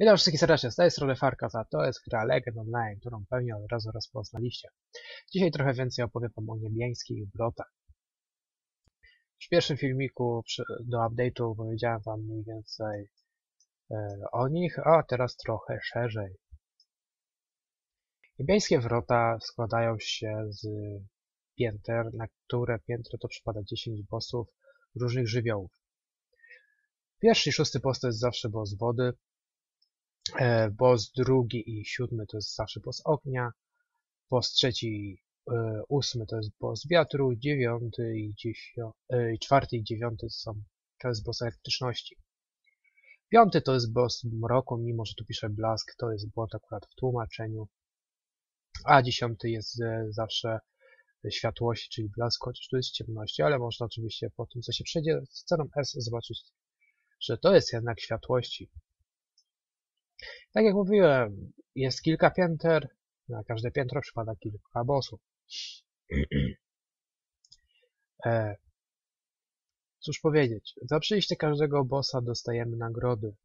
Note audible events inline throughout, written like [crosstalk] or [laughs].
Witam wszystkich serdecznie, z tej strony Farka, a to jest gra Legend Online, którą pewnie od razu rozpoznaliście. Dzisiaj trochę więcej opowiem wam o niebiańskich wrotach. W pierwszym filmiku do update'u powiedziałem wam mniej więcej e, o nich, a teraz trochę szerzej. Niebiańskie wrota składają się z pięter, na które piętro to przypada 10 bossów różnych żywiołów. Pierwszy i szósty boss to jest zawsze boss wody, boss drugi i siódmy to jest zawsze boss ognia. Boss trzeci e, ósmy to jest boss wiatru. Dziewiąty i dziesio, e, czwarty i dziewiąty są to jest boss elektryczności. Piąty to jest boss mroku, mimo że tu pisze blask, to jest błąd akurat w tłumaczeniu. A dziesiąty jest zawsze światłości, czyli blask, chociaż tu jest ciemności, ale można oczywiście po tym, co się przejdzie z ceną S zobaczyć, że to jest jednak światłości. Tak jak mówiłem, jest kilka pięter, na każde piętro przypada kilka bossów. e, cóż powiedzieć, za przejście każdego bossa dostajemy nagrody.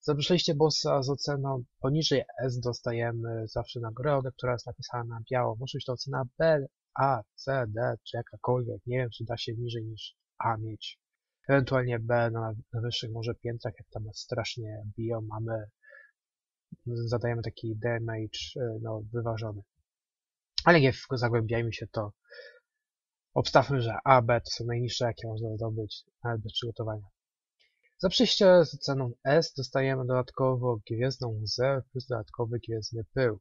Za przejście bossa z oceną poniżej S dostajemy zawsze nagrodę, która jest napisana na biało. Może być to ocena B, A, C, D, czy jakakolwiek. Nie wiem, czy da się niżej niż A mieć. Ewentualnie B na, na wyższych może piętrach, jak tam strasznie biją, mamy zadajemy taki damage e, no, wyważony. Ale nie zagłębiajmy się to. Obstawmy, że A, B to są najniższe, jakie można zdobyć, bez przygotowania. Za przyjście z ceną S dostajemy dodatkowo gwiezdną łzę plus dodatkowy gwiezdny pył.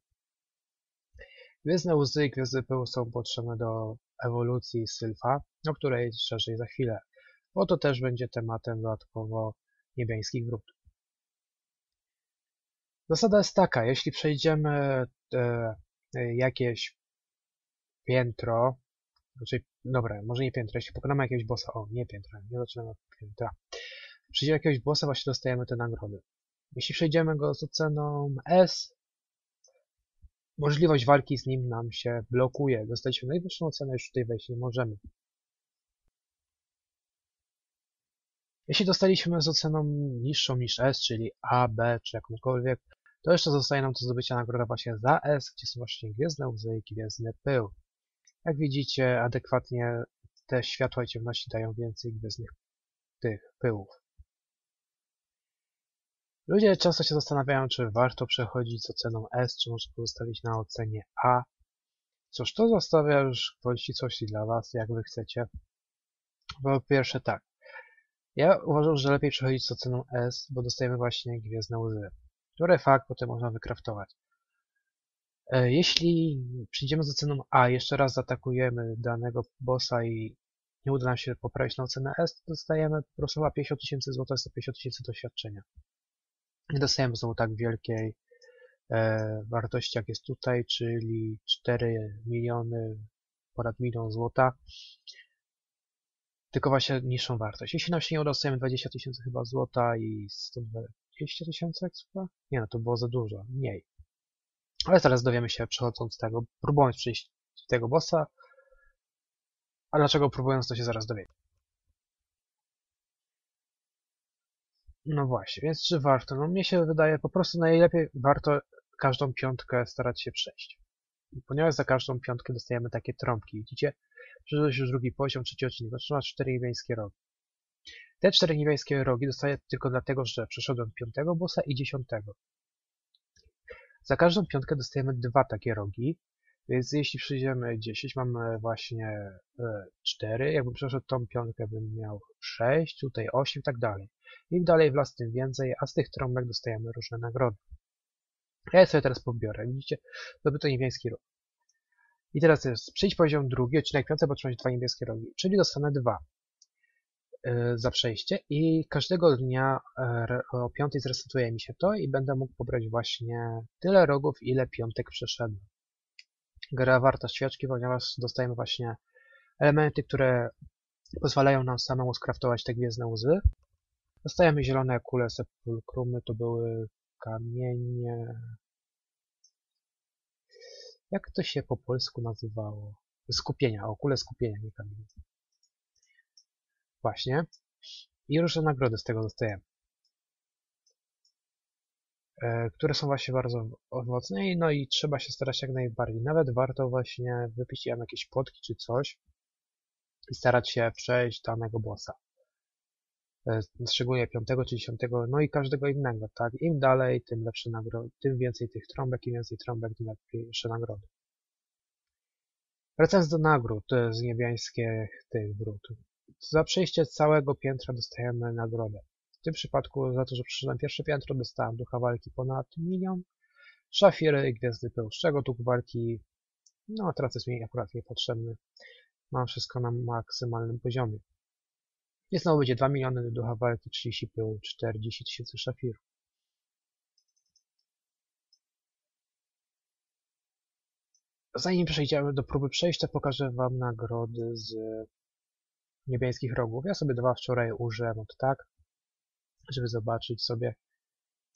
Gwiezdne łzy i gwiezdny pył są potrzebne do ewolucji sylfa, o której szerzej za chwilę, bo to też będzie tematem dodatkowo niebiańskich wrót. Zasada jest taka, jeśli przejdziemy e, e, jakieś piętro, znaczy, dobra, może nie piętro, jeśli pokonamy jakiegoś bossa, o, nie piętro, nie zaczynamy od piętra. Przejdziemy jakiegoś bossa, właśnie dostajemy te nagrody. Jeśli przejdziemy go z oceną S, możliwość walki z nim nam się blokuje. Dostaliśmy najwyższą ocenę, już tutaj wejść nie możemy. Jeśli dostaliśmy z oceną niższą niż S, czyli A, B czy jakąkolwiek, to jeszcze zostaje nam do zdobycia nagroda właśnie za S, gdzie są właśnie gwiezdne łzy i gwiezdny pył. Jak widzicie, adekwatnie te światła i ciemności dają więcej gwiezdnych tych pyłów. Ludzie często się zastanawiają, czy warto przechodzić z oceną S, czy może pozostawić na ocenie A. Cóż, to zostawia już gwoli ścisłości dla Was, jak Wy chcecie. Po pierwsze tak, ja uważam, że lepiej przechodzić z oceną S, bo dostajemy właśnie gwiezdne łzy, które fakt potem można wykraftować. E, jeśli przyjdziemy z oceną A, jeszcze raz zaatakujemy danego bossa i nie uda nam się poprawić na ocenę S, to dostajemy po prostu 50 tysięcy złota, jest to 50 tysięcy doświadczenia. Nie dostajemy znowu tak wielkiej e, wartości, jak jest tutaj, czyli 4 miliony ponad milion złota tylko właśnie niższą wartość. Jeśli nam się nie uda, dostajemy 20 tysięcy chyba złota i 120 tysięcy ekstra? Nie no, to było za dużo, mniej. Ale zaraz dowiemy się przechodząc tego, próbując przejść tego bossa. A dlaczego próbując, to się zaraz dowiemy. No właśnie, więc czy warto? No mnie się wydaje po prostu najlepiej warto każdą piątkę starać się przejść. Ponieważ za każdą piątkę dostajemy takie trąbki, widzicie? Przeszedłeś już drugi poziom, trzeci odcinek. Otrzymasz cztery niebieskie rogi. Te cztery niebieskie rogi dostaję tylko dlatego, że przeszedłem piątego bossa i dziesiątego. Za każdą piątkę dostajemy dwa takie rogi, więc jeśli przyjdziemy 10, mamy właśnie 4. Jakbym przeszedł tą piątkę, bym miał 6, tutaj 8 i tak dalej. Im dalej w las, tym więcej, a z tych trąbek dostajemy różne nagrody. Ja je sobie teraz pobiorę. Widzicie, zdobyto niebiański róg. I teraz jest przyjść poziom drugi, odcinek piąty, bo dwa niebieskie rogi, czyli dostanę dwa yy, za przejście i każdego dnia yy, o piątej zresetuje mi się to i będę mógł pobrać właśnie tyle rogów, ile piątek przeszedłem. Gra warta świeczki, ponieważ dostajemy właśnie elementy, które pozwalają nam samemu skraftować te gwiezdne łzy. Dostajemy zielone kule sepulkrumy, to były kamienie, jak to się po polsku nazywało? Skupienia, o kule skupienia, nie kamienie. Właśnie. I różne nagrody z tego dostajemy. które są właśnie bardzo owocne no i trzeba się starać jak najbardziej. Nawet warto właśnie wypić tam jakieś płotki czy coś i starać się przejść danego bossa. E, szczególnie piątego czy dziesiątego, no i każdego innego, tak? Im dalej, tym lepsze nagrody, tym więcej tych trąbek, im więcej trąbek, tym lepsze nagrody. Wracając do nagród z niebiańskich tych wrót. Za przejście całego piętra dostajemy nagrodę. W tym przypadku za to, że przyszedłem pierwsze piętro, dostałem ducha walki ponad milion, szafiry i gwiazdy pył, duch walki, no teraz jest mi akurat niepotrzebny. Mam wszystko na maksymalnym poziomie. Jest znowu będzie 2 miliony do ducha walki, 30 pył, 40 tysięcy szafirów. Zanim przejdziemy do próby przejścia, pokażę Wam nagrody z niebieskich rogów. Ja sobie dwa wczoraj użyłem od tak, żeby zobaczyć sobie,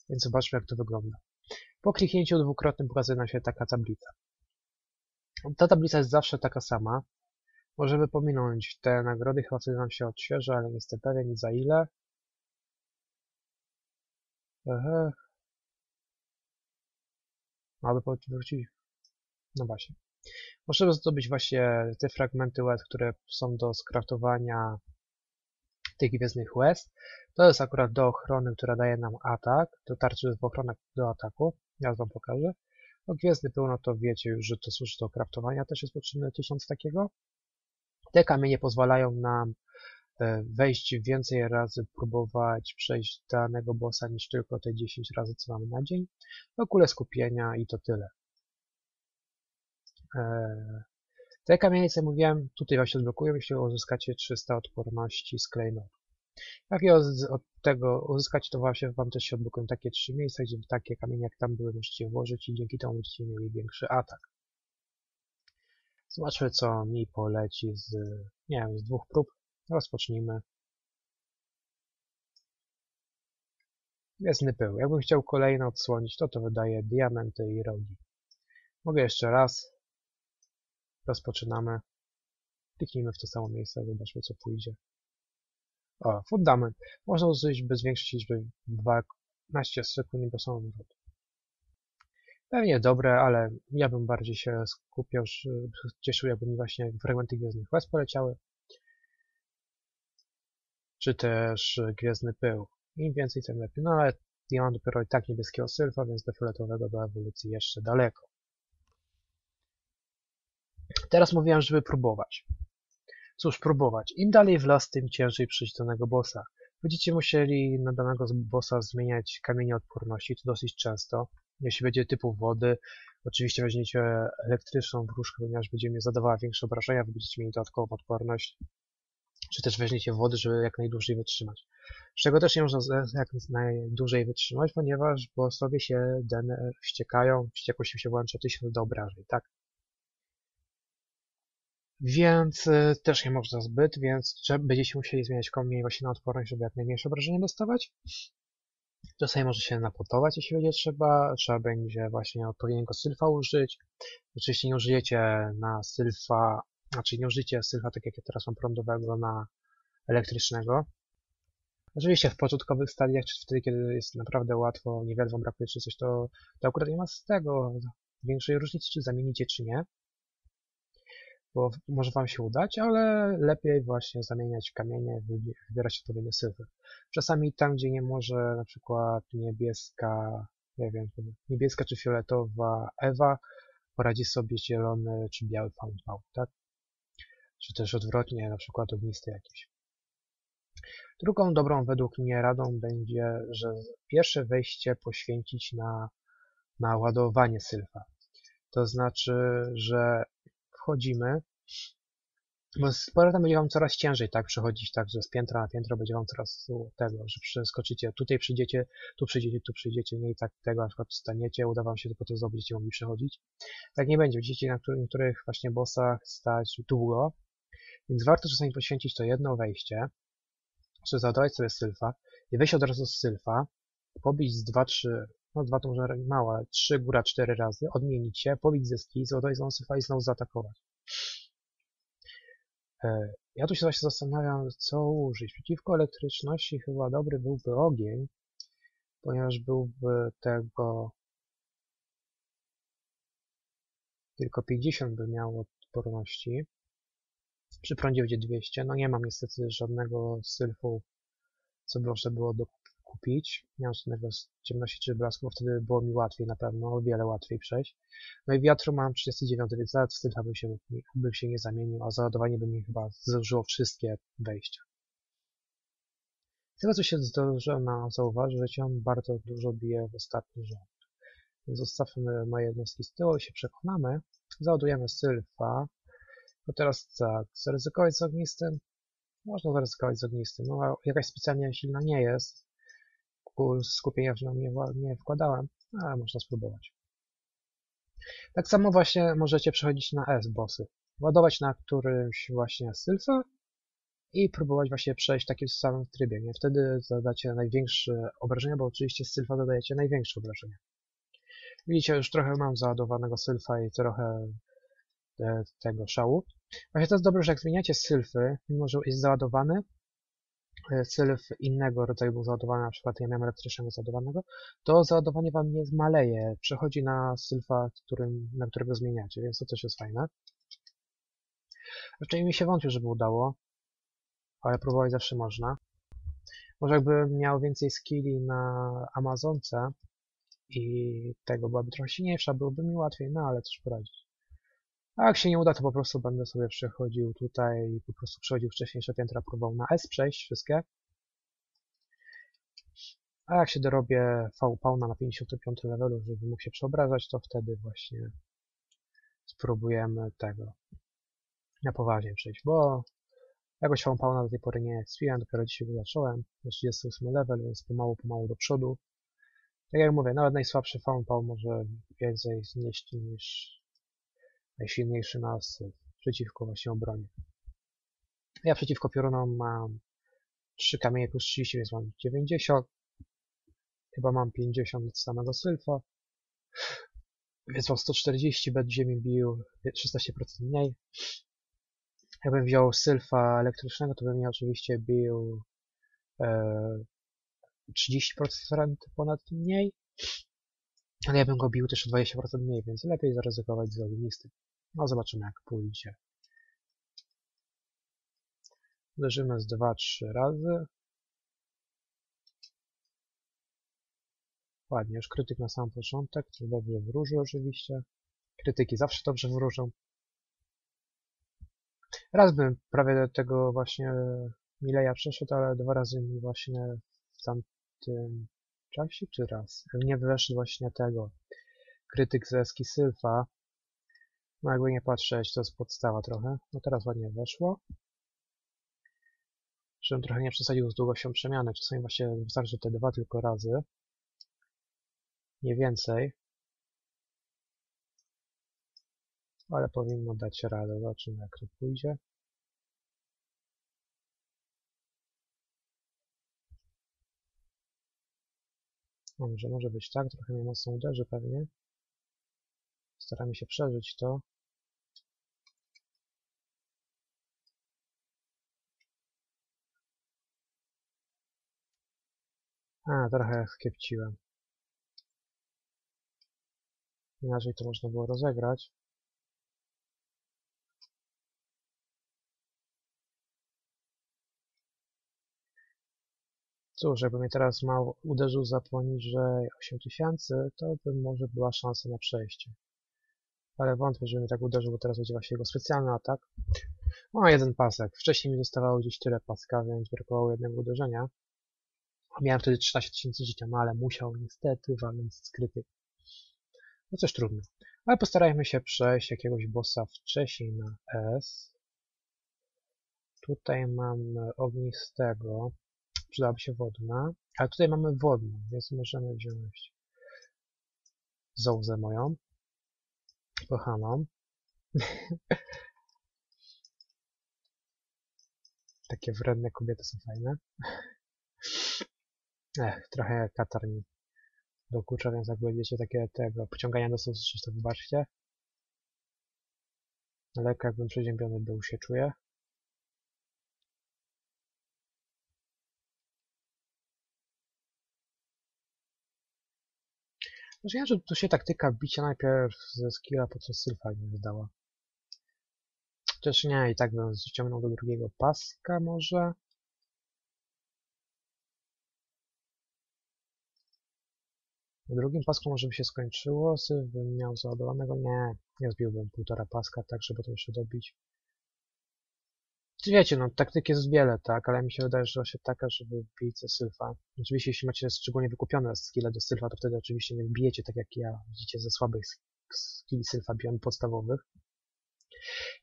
więc zobaczmy jak to wygląda. Po kliknięciu dwukrotnym pokazuje nam się taka tablica. Ta tablica jest zawsze taka sama. Możemy pominąć te nagrody, chyba wtedy nam się odświeży, ale nie jestem pewien za ile. Ehe. Aby powrócić. No właśnie. Możemy zdobyć właśnie te fragmenty łez, które są do skraftowania tych gwiezdnych łez. To jest akurat do ochrony, która daje nam atak. To tarczy w ochronę do ataku. Ja wam pokażę. No, gwiezdny pełno to wiecie już, że to służy do kraftowania. Też jest potrzebne tysiąc takiego. Te kamienie pozwalają nam e, wejść więcej razy, próbować przejść danego bossa niż tylko te 10 razy, co mamy na dzień. No, kule skupienia i to tyle. E, te kamienice, mówiłem, tutaj właśnie odblokują, jeśli uzyskacie 300 odporności z klejnotu. Jak je od tego uzyskać, to właśnie Wam też się odblokują takie trzy miejsca, gdzie takie kamienie jak tam były możecie włożyć i dzięki temu będziecie mieli większy atak. Zobaczmy, co mi poleci z, nie wiem, z dwóch prób. Rozpocznijmy. Gwiezdny pył. Jakbym chciał kolejno odsłonić, to to wydaje diamenty i rogi. Mogę jeszcze raz. Rozpoczynamy. Kliknijmy w to samo miejsce, zobaczmy co pójdzie. O, fundament. Można użyć bez większej liczby 12 sekund, bo są wywód. Pewnie dobre, ale ja bym bardziej się skupiał, cieszył jakby mi właśnie fragmenty Gwiezdnych Łez poleciały. Czy też Gwiezdny Pył. Im więcej, tym lepiej. No ale ja mam dopiero i tak niebieskiego sylfa, więc do fioletowego do ewolucji jeszcze daleko. Teraz mówiłem, żeby próbować. Cóż, próbować. Im dalej w las, tym ciężej przyjść do danego bossa. Będziecie musieli na danego bossa zmieniać kamienie odporności, to dosyć często. Jeśli będzie typu wody, oczywiście weźmiecie elektryczną wróżkę, ponieważ będzie mi zadawała większe obrażenia, wy będziecie mieli dodatkową odporność. Czy też weźmiecie wody, żeby jak najdłużej wytrzymać. Z czego też nie można jak najdłużej wytrzymać, ponieważ bossowie się dener wściekają, wściekłość się włącza 1000 do obrażeń, tak? Więc y, też nie można zbyt, więc będziecie musieli zmieniać komień właśnie na odporność, żeby jak najmniejsze obrażenie dostawać. Czasami może się napotować, jeśli będzie trzeba. Trzeba będzie właśnie odpowiedniego sylfa użyć. Oczywiście nie użyjecie na sylfa, znaczy nie użyjecie sylfa tak jak ja teraz mam prądowego na elektrycznego. Oczywiście w początkowych stadiach, czy wtedy, kiedy jest naprawdę łatwo, niewiele wam brakuje czy coś, to, to akurat nie ma z tego większej różnicy, czy zamienicie, czy nie bo może Wam się udać, ale lepiej właśnie zamieniać kamienie, wybierać odpowiednie syfy. Czasami tam, gdzie nie może na przykład niebieska, nie wiem, niebieska czy fioletowa Ewa, poradzi sobie zielony czy biały Found tak? Czy też odwrotnie, na przykład ognisty jakiś. Drugą dobrą według mnie radą będzie, że pierwsze wejście poświęcić na, na ładowanie sylfa. To znaczy, że wchodzimy, z powrotem będzie wam coraz ciężej tak przechodzić, tak, że z piętra na piętro będzie wam coraz tego, że przeskoczycie, tutaj przyjdziecie, tu przyjdziecie, tu przyjdziecie, nie i tak tego na przykład staniecie, uda wam się, to potem znowu będziecie mogli przechodzić. Tak nie będzie, będziecie na niektórych właśnie bossach stać długo, więc warto czasami poświęcić to jedno wejście, czy zadawać sobie sylfa i wejść od razu z sylfa, pobić z 2-3 no dwa to może małe, trzy góra cztery razy, odmienić się, pobić zyski, złotoj syfa i znowu zaatakować. E, ja tu się właśnie zastanawiam, co użyć. Przeciwko elektryczności chyba dobry byłby ogień, ponieważ byłby tego tylko 50 by miało odporności. Przy prądzie będzie 200. No nie mam niestety żadnego sylfu, co by można było kupić. Nie mam żadnego z ciemności czy blasku, bo wtedy było mi łatwiej na pewno, o wiele łatwiej przejść. No i wiatru mam 39, więc nawet sylfa bym się, się nie zamienił, a załadowanie by mi chyba zużyło wszystkie wejścia. Tyle co się zdążyłem zauważyć, że on bardzo dużo bije w ostatni rząd. Więc zostawmy moje jednostki z tyłu i się przekonamy. Załadujemy sylfa. No teraz tak, zaryzykować z ognistym? Można zaryzykować z ognistym. No, jakaś specjalnie silna nie jest. Skupienia w nią nie, wkładałem, ale można spróbować. Tak samo właśnie możecie przechodzić na S bossy. Ładować na którymś właśnie sylfa i próbować właśnie przejść w takim samym trybie. Nie? Wtedy zadacie największe obrażenia, bo oczywiście z sylfa dodajecie największe obrażenia. Widzicie, już trochę mam załadowanego sylfa i trochę e, tego szału. Właśnie to jest dobre, że jak zmieniacie sylfy, mimo że jest załadowany, e, sylf innego rodzaju był załadowany, na przykład ja miałem elektrycznego załadowanego, to załadowanie wam nie zmaleje, przechodzi na sylfa, którym, na którego zmieniacie, więc to też jest fajne. Raczej mi się wątpi, żeby udało, ale próbować zawsze można. Może jakbym miał więcej skilli na Amazonce, i tego byłaby trochę silniejsza, byłoby mi łatwiej, no ale cóż poradzić. A jak się nie uda, to po prostu będę sobie przechodził tutaj po prostu przechodził wcześniejsze piętra, próbował na S przejść wszystkie. A jak się dorobię V-Pauna na 55 levelu, żeby mógł się przeobrażać, to wtedy właśnie spróbujemy tego na poważnie przejść, bo jakoś V-Pauna do tej pory nie ekspiłem, dopiero dzisiaj go zacząłem, na 38 level, więc pomału, pomału do przodu. Tak jak mówię, nawet najsłabszy V-Pał może więcej znieść niż najsilniejszy nas przeciwko właśnie obronie. Ja przeciwko piorunom mam 3 kamienie plus 30, więc mam 90. Chyba mam 50 od samego sylfa. Więc mam 140, będzie mi bił 16% mniej. Jakbym wziął sylfa elektrycznego, to bym mnie oczywiście bił e, 30% ponad mniej. Ale ja bym go bił też o 20% mniej, więc lepiej zaryzykować z ognistym. No zobaczymy jak pójdzie. Uderzymy z 2-3 razy. Ładnie, już krytyk na sam początek, to dobrze wróży oczywiście. Krytyki zawsze dobrze wróżą. Raz bym prawie do tego właśnie Mileja przeszedł, ale dwa razy mi właśnie w tam tym czasie, czy raz? Nie weszł właśnie tego. Krytyk ze Eski Sylfa. No nie patrzeć, to jest podstawa trochę. No teraz ładnie weszło. Żebym trochę nie przesadził z długością przemiany. Czasami właśnie wystarczy te dwa tylko razy. Nie więcej. Ale powinno dać radę. Zobaczymy jak to pójdzie. Dobrze, może być tak, trochę mnie mocno uderzy pewnie. Staramy się przeżyć to. A, trochę skiepciłem. Inaczej to można było rozegrać. Cóż, jakby mnie teraz mało uderzył za poniżej 8000, to by może była szansa na przejście. Ale wątpię, że mnie tak uderzył, bo teraz będzie właśnie jego specjalny atak. Ma jeden pasek. Wcześniej mi zostawało gdzieś tyle paska, więc brakowało jednego uderzenia. Miałem wtedy 13 tysięcy życia, no ale musiał niestety walnąć skryty. No coś trudno. Ale postarajmy się przejść jakiegoś bossa wcześniej na S. Tutaj mamy ognistego przydałaby się wodna, ale tutaj mamy wodną, więc możemy wziąć zołzę moją, kochaną. [laughs] Takie wredne kobiety są fajne. Ech, trochę katar mi dokucza, więc jak będziecie takie tego pociągania do sosu, to wybaczcie. Lekko jakbym przeziębiony był się czuję. Znaczy nie, że tu się taktyka bicia najpierw ze skilla, po co sylfa nie wydała. Chociaż nie, i tak bym ściągnął do drugiego paska może. W drugim pasku może by się skończyło, syf bym miał załadowanego. Nie, nie zbiłbym półtora paska, tak żeby to jeszcze dobić. Czy wiecie, no taktyk jest wiele, tak, ale mi się wydaje, że właśnie taka, żeby wbić sylfa. Oczywiście, jeśli macie szczególnie wykupione skille do sylfa, to wtedy oczywiście nie wbijecie tak jak ja, widzicie, ze słabych skilli sylfa bion podstawowych.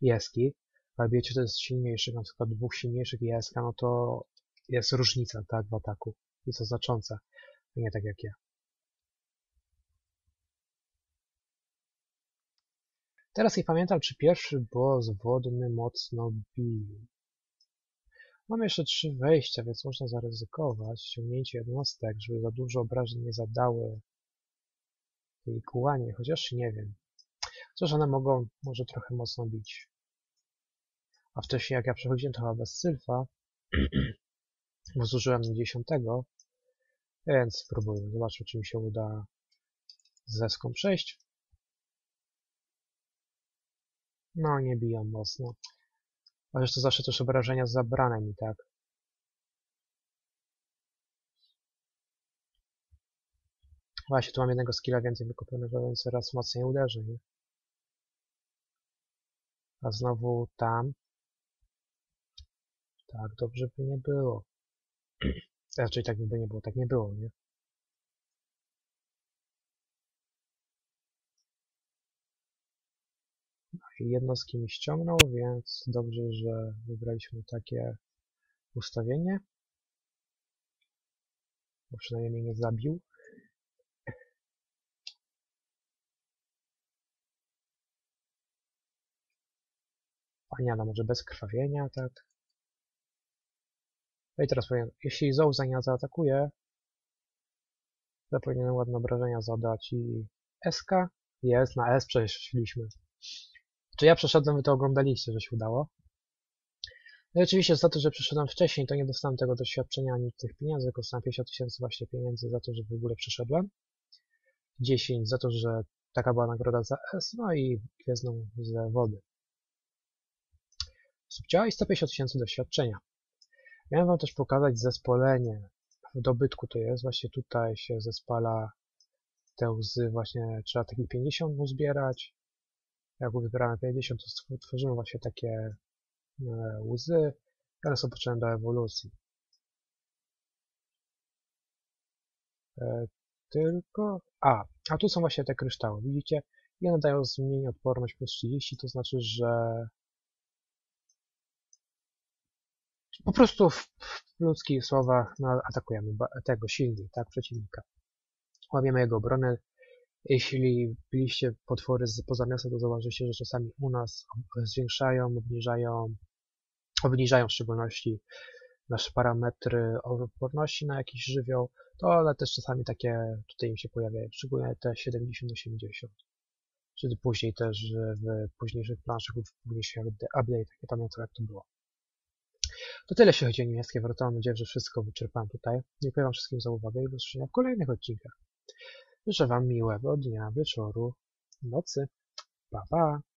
Jeski, ale wiecie, to jest silniejszych, na przykład dwóch silniejszych ISK, no to jest różnica, tak, w ataku. I co znacząca, nie tak jak ja. Teraz nie pamiętam, czy pierwszy boss wodny mocno bił. Mam jeszcze trzy wejścia, więc można zaryzykować ściągnięcie jednostek, żeby za dużo obrażeń nie zadały tej kułanie, chociaż nie wiem. Chociaż one mogą może trochę mocno bić. A wcześniej jak ja przechodziłem to chyba bez sylfa, bo zużyłem dziesiątego, więc spróbuję. Zobaczmy, czy mi się uda z zeską przejść. No, nie biją mocno. Chociaż to zawsze też obrażenia zabrane mi, tak? Właśnie, tu mam jednego skilla więcej wykupionego, więc coraz mocniej uderzy, nie? A znowu tam. Tak, dobrze by nie było. [clears throat] Raczej tak by nie było, tak nie było, nie? Jednostki mi ściągnął, więc dobrze, że wybraliśmy takie ustawienie. Bo przynajmniej mnie nie zabił. Paniana może bez krwawienia, tak? No i teraz powiem, jeśli Zouza nie zaatakuje, to powinienem ładne obrażenia zadać i SK jest, na S przeszliśmy. Czy ja przeszedłem, wy to oglądaliście, że się udało. No i oczywiście za to, że przeszedłem wcześniej, to nie dostałem tego doświadczenia ani tych pieniędzy, tylko dostałem 50 tysięcy właśnie pieniędzy za to, że w ogóle przeszedłem. 10 za to, że taka była nagroda za S, no i gwiezdną ze wody. Subciała i 150 tysięcy doświadczenia. Miałem wam też pokazać zespolenie. W dobytku to jest, właśnie tutaj się zespala te łzy, właśnie trzeba takich 50 uzbierać, jak wybieramy 50, to tworzymy właśnie takie e, łzy, one są potrzebne do ewolucji. E, tylko... A, a tu są właśnie te kryształy, widzicie? I one dają zmienienie odporność plus 30, to znaczy, że po prostu w, w ludzkich słowach no, atakujemy tego silniej, tak, przeciwnika. Łamiemy jego obronę, jeśli byliście potwory z poza miasta, to zauważycie, że czasami u nas zwiększają, obniżają, obniżają w szczególności nasze parametry odporności na jakiś żywioł, to ale też czasami takie tutaj im się pojawiają, szczególnie te 70-80. Czy później też w późniejszych planszach w późniejszych update'ach, nie pamiętam jak to było. To tyle jeśli chodzi o niemieckie wrota. Mam nadzieję, że wszystko wyczerpałem tutaj. Dziękuję Wam wszystkim za uwagę i do zobaczenia w kolejnych odcinkach. Życzę Wam miłego dnia, wieczoru, nocy. Pa, pa!